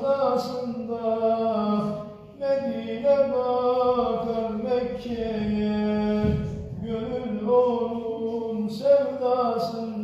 tarlasında Medine bakar Mekke'ye. Gönül onun sevdasında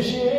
finish it.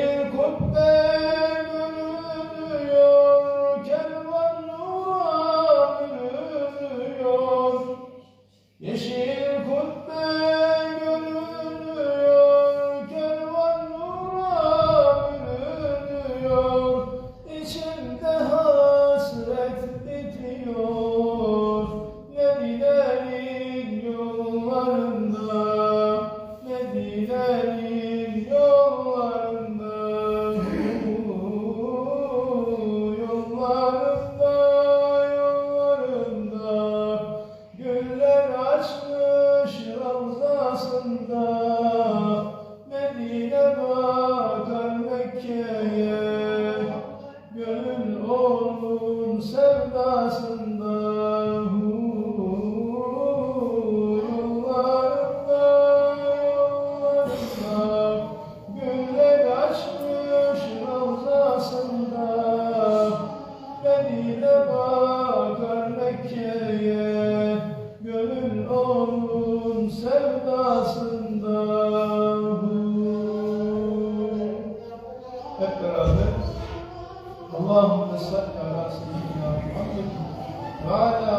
arasında Medine bakar Mekke'ye Gönül oğlum sevdasında. Medine bakar Glória